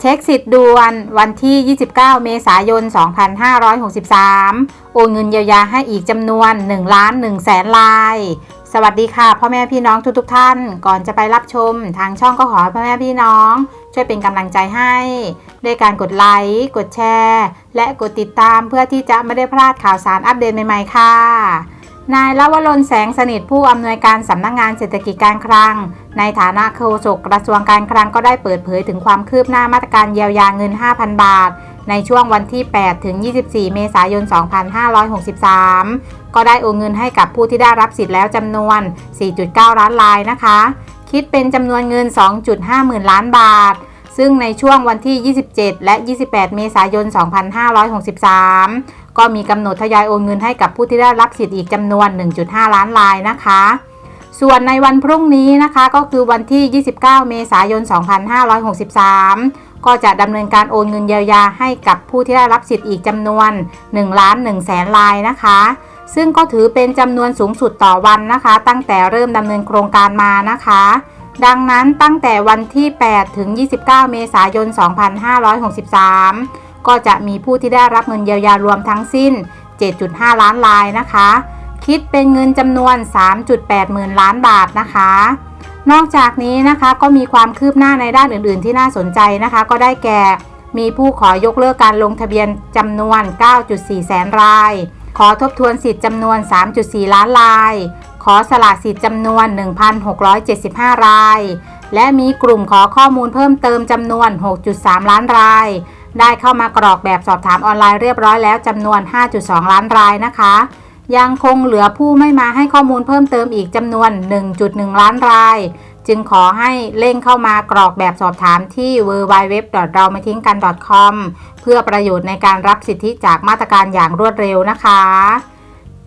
เช็คสิทธิ์ด่วนวันที่ 29 เมษายน 2563 โอนเงินเยียวยาให้อีกจำนวน1ล้าน1แสนลาย สวัสดีค่ะ พ่อแม่พี่น้องทุกๆทท่าน ก่อนจะไปรับชม ทางช่องก็ขอพ่อแม่พี่น้อง ช่วยเป็นกำลังใจให้ด้วยการกดไลค์ กดแชร์ และกดติดตามเพื่อที่จะไม่ได้พลาดข่าวสารอัปเดตใหม่ๆค่ะ นายลวรนแสงสนิทผู้อำนวยการสำนักงงานเศรษฐกิจการคลัง ในฐานะโฆษกกระทรวงการคลังก็ได้เปิดเผยถึงความคืบหน้ามาตรการเยียวยาเงิน 5,000 บาท ในช่วงวันที่ 8 ถึง 24 เมษายน 2563 ก็ได้โอนเงินให้กับผู้ที่ได้รับสิทธิ์แล้วจำนวน 4.9 ล้านรายนะคะ คิดเป็นจำนวนเงิน 2.5 หมื่นล้านบาท ซึ่งในช่วงวันที่ 27 และ 28 เมษายน 2563 ก็มีกำหนดทยอยโอนเงินให้กับผู้ที่ได้รับสิทธิ์อีกจำนวน 1.5 ล้านรายนะคะ ส่วนในวันพรุ่งนี้นะคะก็คือวันที่ 29 เมษายน 2563 ก็จะดำเนินการโอนเงินเยียวยาให้กับผู้ที่ได้รับสิทธิ์อีกจำนวน1ล้าน1แสนรายนะคะ ซึ่งก็ถือเป็นจำนวนสูงสุดต่อวันนะคะ ตั้งแต่เริ่มดำเนินโครงการมานะคะดังนั้นตั้งแต่วันที่ 8 ถึง 29 เมษายน 2563 ก็จะมีผู้ที่ได้รับเงินเยียวยารวมทั้งสิ้น 7.5 ล้านรายนะคะ คิดเป็นเงินจำนวน 3.8หมื่นล้านบาทนะคะ นอกจากนี้นะคะก็มีความคืบหน้าในด้านอื่น ๆ ที่น่าสนใจนะคะ ก็ได้แก่มีผู้ขอยกเลิกการลงทะเบียนจำนวน 9.4 แสนราย ขอทบทวนสิทธิ์จำนวน 3.4 ล้านราย ขอสละสิทธิ์จำนวน 1,675 ราย และมีกลุ่มขอข้อมูลเพิ่มเติมจำนวน 6.3 ล้านราย ได้เข้ามากรอกแบบสอบถามออนไลน์เรียบร้อยแล้วจำนวน 5.2 ล้านรายนะคะ ยังคงเหลือผู้ไม่มาให้ข้อมูลเพิ่มเติมอีกจำนวน 1.1 ล้านราย จึงขอให้เร่งเข้ามากรอกแบบสอบถามที่ w w w เราไม่ทิ้งกัน .com เพื่อประโยชน์ในการรับสิทธิจากมาตรการอย่างรวดเร็วนะคะ